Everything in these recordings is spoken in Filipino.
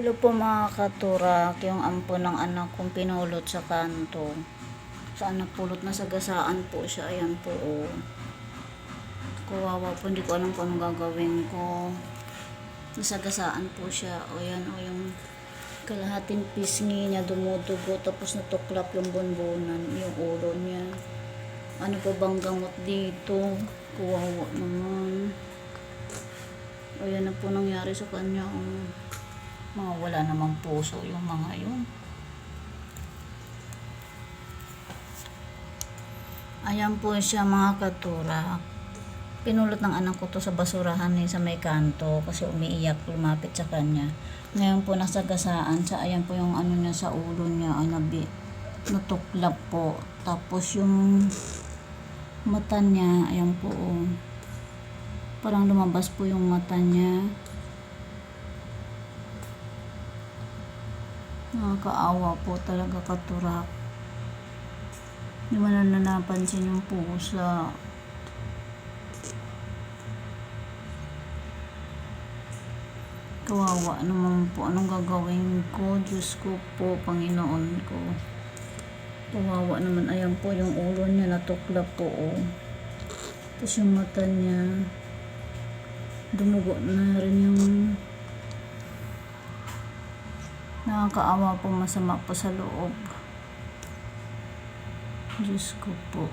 Hello po mga katurak, yung ampo ng anak kong pinulot sa kanto. Saan napulot na sagasaan po siya, ayan po oh. Kawawa po, hindi ko alam kung anong gagawin ko. Nasagasaan po siya, o yan o yung kalahating pisngi niya dumudugo tapos natuklap yung bunbunan, yung ulo niya. Ano pa bang gamot dito? Kawawa naman. O yan na po nangyari sa kanya. oh wala namang puso yung mga yun. Ayan po siya mga katurak. Pinulot ng anak ko to sa basurahan eh, sa may kanto kasi umiiyak, lumapit sa kanya. Ngayon po nasagasaan sa ayan po yung ano niya sa ulo niya ay nabi, natuklap po. Tapos yung mata niya, ayan po oh. Parang lumabas po yung mata niya. Nakakaawa po talaga katurak. Hindi mo na napansin yung pusa. Kawawa naman po. Anong gagawin ko? Diyos ko po, Panginoon ko. Kawawa naman. Ayan po yung ulo niya natuklap po. Oh. Tapos yung mata niya. Dumugo na rin yung Nakakaawa po masama po sa loob. Diyos ko po.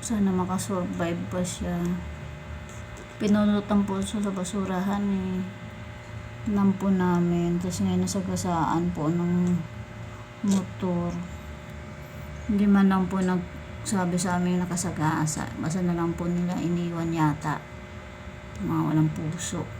Sana makasurvive pa siya. Pinunutan po siya sa basurahan eh. Nam namin. Tapos ngayon nasagasaan po ng motor. Hindi man lang po nagsabi sa amin nakasagasa. Basta na lang po nila iniwan yata. Mga walang puso.